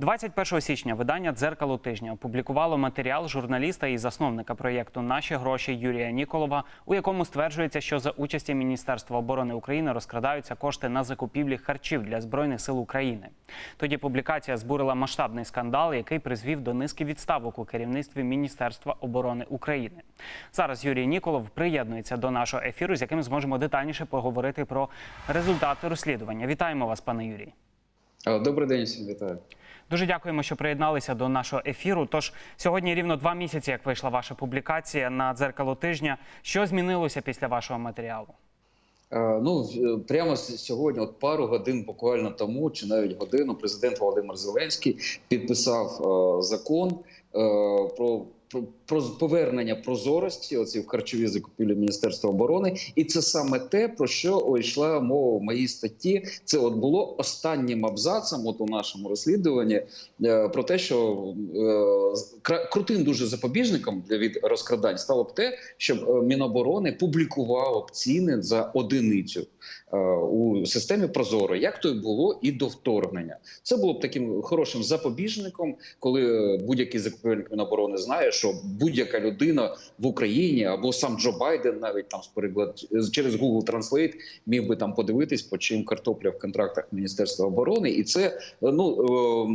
21 січня видання Дзеркало тижня опублікувало матеріал журналіста і засновника проєкту Наші гроші Юрія Ніколова, у якому стверджується, що за участі Міністерства оборони України розкрадаються кошти на закупівлі харчів для збройних сил України. Тоді публікація збурила масштабний скандал, який призвів до низки відставок у керівництві Міністерства оборони України. Зараз Юрій Ніколов приєднується до нашого ефіру, з яким зможемо детальніше поговорити про результати розслідування. Вітаємо вас, пане Юрій. Добрий день, всім вітаю. Дуже дякуємо, що приєдналися до нашого ефіру. Тож сьогодні рівно два місяці, як вийшла ваша публікація на дзеркало тижня. Що змінилося після вашого матеріалу? Е, Ну прямо сьогодні, от пару годин буквально тому, чи навіть годину, президент Володимир Зеленський підписав е, закон е, про. Про, повернення прозорості оці в харчові закупівлі Міністерства оборони, і це саме те, про що йшла мова в моїй статті. Це от було останнім абзацом, от у нашому розслідуванні, е, про те, що е, крутим дуже запобіжником для від розкрадань стало б те, щоб е, Міноборони публікувало б ціни за одиницю у системі Прозоро, як то й було і до вторгнення. Це було б таким хорошим запобіжником, коли будь-який закупівельник Міноборони знає, що будь-яка людина в Україні або сам Джо Байден, навіть там з переклад через Google Translate, міг би там подивитись, по чим картопля в контрактах Міністерства оборони, і це ну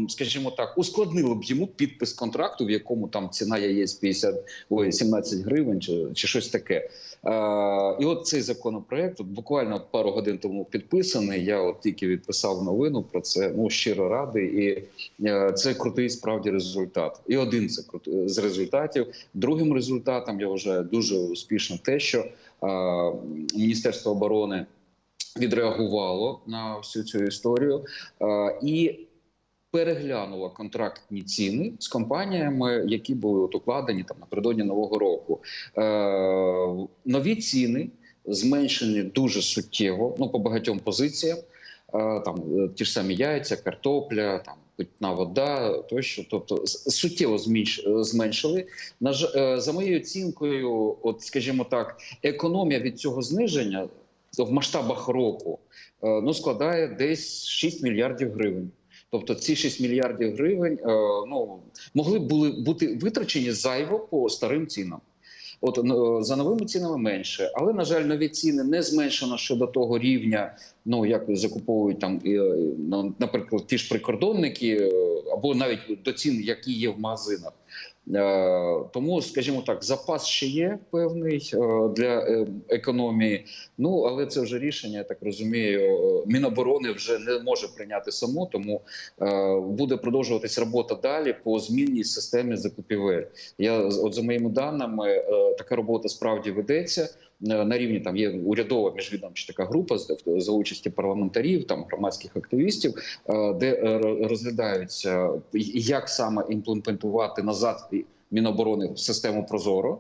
е, скажімо так, ускладнило б йому підпис контракту, в якому там ціна яєць 50, ой, 17 гривень чи, чи щось таке. Е, і от цей законопроект от буквально пару годин тому підписаний. Я от тільки відписав новину про це. Ну щиро радий, і е, це крутий справді результат. І один це крут- з результатів. Другим результатом я вважаю дуже успішно те, що е, Міністерство оборони відреагувало на всю цю історію е, і переглянуло контрактні ціни з компаніями, які були от укладені там напередодні нового року. Е, нові ціни зменшені дуже суттєво. Ну по багатьом позиціям. Е, там е, ті ж самі яйця, картопля, там питна вода тощо. Тобто суттєво зміш- зменшили. На е, за моєю оцінкою, от скажімо так, економія від цього зниження в масштабах року е, ну складає десь 6 мільярдів гривень. Тобто ці 6 мільярдів гривень е, ну могли були бути витрачені зайво по старим цінам. От е, за новими цінами менше, але на жаль, нові ціни не зменшено щодо того рівня. Ну як закуповують там, ну, наприклад, ті ж прикордонники, е, або навіть до цін, які є в магазинах. Е, Тому, скажімо так, запас ще є певний е, для е, економії. Ну але це вже рішення, я так розумію. Міноборони вже не може прийняти само, тому буде продовжуватись робота далі по змінній системі закупівель. Я от за моїми даними, така робота справді ведеться. На рівні там є урядова міжвідомча така група за участі парламентарів, там громадських активістів, е, де е, ро- розглядаються як саме імплементувати назад Міноборони в систему Прозоро.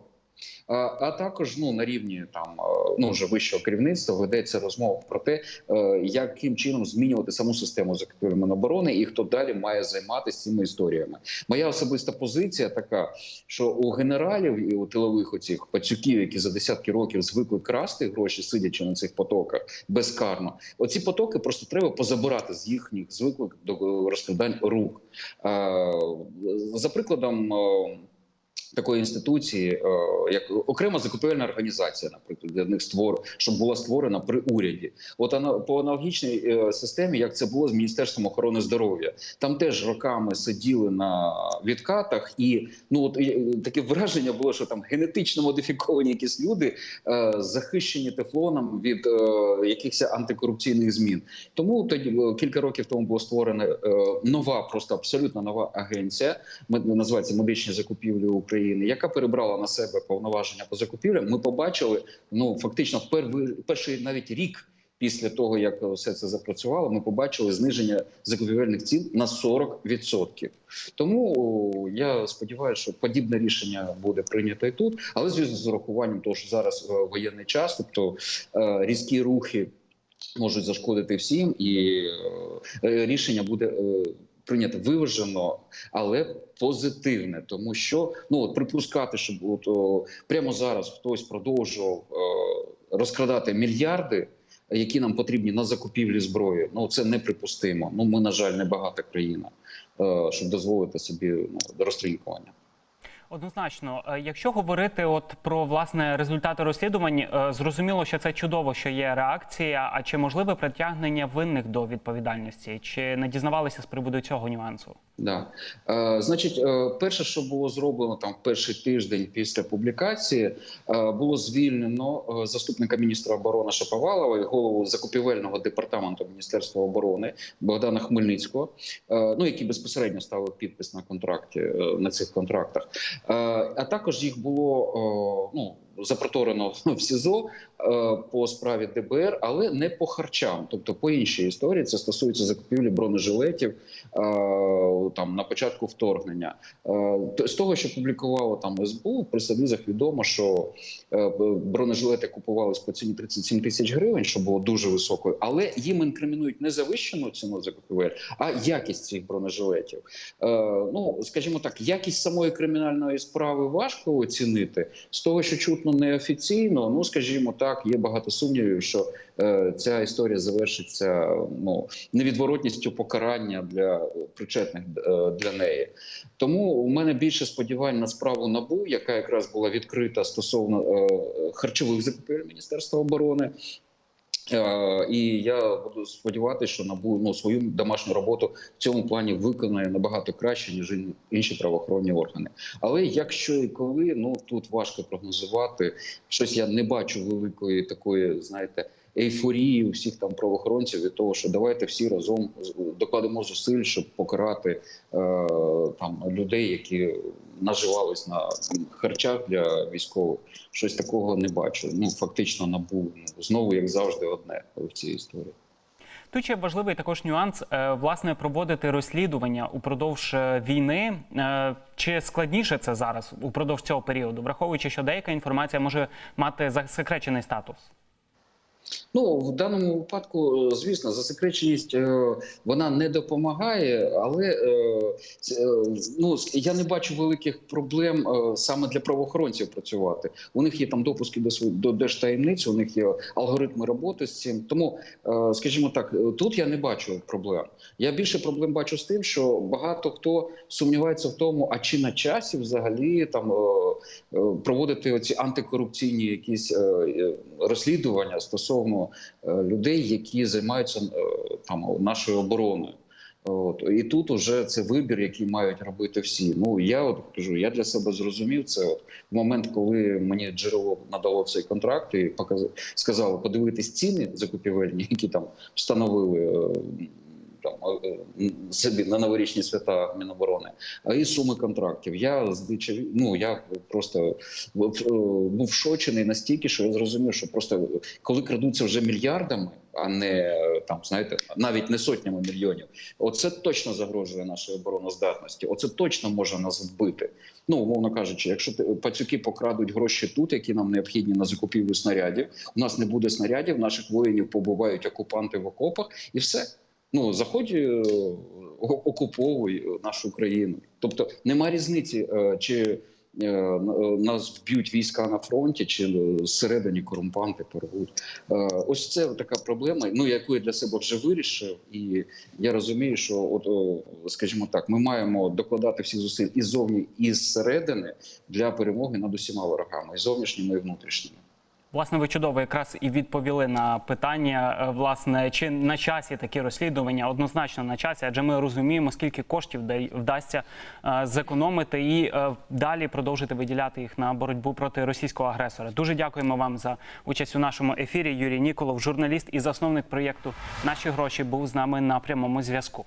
А, також ну на рівні там е, ну вже вищого керівництва ведеться розмова про те, е, яким чином змінювати саму систему закупівель Міноборони і хто далі має займатися цими історіями. Моя особиста позиція така, що у генералів і у тилових оцих пацюків, які за десятки років звикли красти гроші, сидячи на цих потоках безкарно, оці потоки просто треба позабирати з їхніх звиклих до розкладань рук. Е, За прикладом. Такої інституції, е, як окрема закупівельна організація, наприклад, для них створ, щоб була створена при уряді. От по аналогічній е, системі, як це було з міністерством охорони здоров'я, там теж роками сиділи на відкатах, і ну от е, таке враження було, що там генетично модифіковані якісь люди захищені тефлоном від якихось антикорупційних змін. Тому тоді кілька років тому була створена нова, просто абсолютно нова агенція. називається медичні закупівлі України, яка перебрала на себе повноваження по закупівлям. Ми побачили ну фактично перший навіть рік. Після того як все це запрацювало, ми побачили зниження закупівельних цін на 40%. Тому я сподіваюся, що подібне рішення буде прийнято і тут, але звісно, з урахуванням того, що зараз е, воєнний час, тобто е, різкі рухи можуть зашкодити всім, і е, рішення буде е, прийнято виважено, але позитивне, тому що ну от припускати, щоб от, о, прямо зараз хтось продовжував о, розкрадати мільярди. які нам потрібні на закупівлі зброї. Ну це неприпустимо. Ну ми, на жаль, не багата країна, е, щоб дозволити собі ну, розстрілювання. Однозначно, Е, якщо говорити от про власне результати розслідувань, е, зрозуміло, що це чудово, що є реакція. А чи можливе притягнення винних до відповідальності? Чи не дізнавалися з приводу цього нюансу? Да. Е, значить, е, перше, що було зроблено там перший тиждень після публікації, е, було звільнено е, заступника міністра оборони Шаповалова і голову закупівельного департаменту Міністерства оборони Богдана Хмельницького, е, ну який безпосередньо ставив підпис на контракті е, на цих контрактах. Е, а також їх було е, ну. Запроторено в СІЗО е, по справі ДБР, але не по харчам, тобто по іншій історії. Це стосується закупівлі бронежилетів е, там на початку вторгнення. Е, З того, що публікувало там СБУ, в пресовізах відомо, що бронежилети купувались по ціні 37 тисяч гривень, що було дуже високою, але їм інкримінують не завищену ціну закупівель, а якість цих бронежилетів. Ну скажімо так, якість самої кримінальної справи важко оцінити. З того, що чутно неофіційно, ну скажімо так, є багато сумнівів, що е, ця історія завершиться ну невідворотністю покарання для причетних е, для неї. Тому у мене більше сподівань на справу набу, яка якраз була відкрита стосовно е, харчових закупівель Міністерства оборони. Е, І я буду сподіватися, що набу ну свою домашню роботу в цьому плані виконає набагато краще ніж ін- інші правоохоронні органи. Але якщо і коли, ну тут важко прогнозувати. Щось я не бачу великої такої, знаєте, ейфорії у всіх там правоохоронців від того, що давайте всі разом докладемо зусиль, щоб покарати е, там людей, які наживались на харчах для військових. Щось такого не бачу. Ну фактично набув ну, знову, як завжди, одне в цій історії. Тут ще важливий також нюанс е, власне проводити розслідування упродовж е, війни. Е, Чи складніше це зараз упродовж цього періоду, враховуючи, що деяка інформація може мати засекречений статус? Ну в даному випадку, е, звісно, засекреченість е, вона не допомагає, але е, ну я не бачу великих проблем саме для правоохоронців працювати. У них є там допуски до до держтаємниць, у них є алгоритми роботи з цим. Тому, скажімо так, тут я не бачу проблем. Я більше проблем бачу з тим, що багато хто сумнівається в тому, а чи на часі взагалі там проводити оці антикорупційні якісь е, е, розслідування стосовно е, людей, які займаються е, там нашою обороною. От і тут уже це вибір, який мають робити всі. Ну я от кажу, я для себе зрозумів це. От в момент, коли мені джерело надало цей контракт і показ... сказали подивитись ціни закупівельні, які там встановили. е, Там собі на новорічні свята Міноборони, а і суми контрактів. Я здичав, ну я просто був, шочений настільки, що я зрозумів, що просто коли крадуться вже мільярдами, а не там, знаєте, навіть не сотнями мільйонів. Оце точно загрожує нашій обороноздатності. Оце точно може нас вбити. Ну, умовно кажучи, якщо пацюки покрадуть гроші тут, які нам необхідні на закупівлю снарядів, у нас не буде снарядів, наших воїнів побувають окупанти в окопах, і все. Ну заходь, е, окуповуй нашу країну. Тобто нема різниці, е, чи е, нас вб'ють війська на фронті, чи е, зсередині корумпанти порвуть. Е, Ось це така проблема, ну яку я для себе вже вирішив, і я розумію, що от скажімо так, ми маємо докладати всіх зусиль і зовні, і зсередини для перемоги над усіма ворогами, і зовнішніми, і внутрішніми. Власне, ви чудово якраз і відповіли на питання, е, власне, чи на часі такі розслідування однозначно на часі, адже ми розуміємо, скільки коштів вдасться е, зекономити і е, далі продовжити виділяти їх на боротьбу проти російського агресора. Дуже дякуємо вам за участь у нашому ефірі. Юрій Ніколов, журналіст і засновник проєкту Наші гроші був з нами на прямому зв'язку.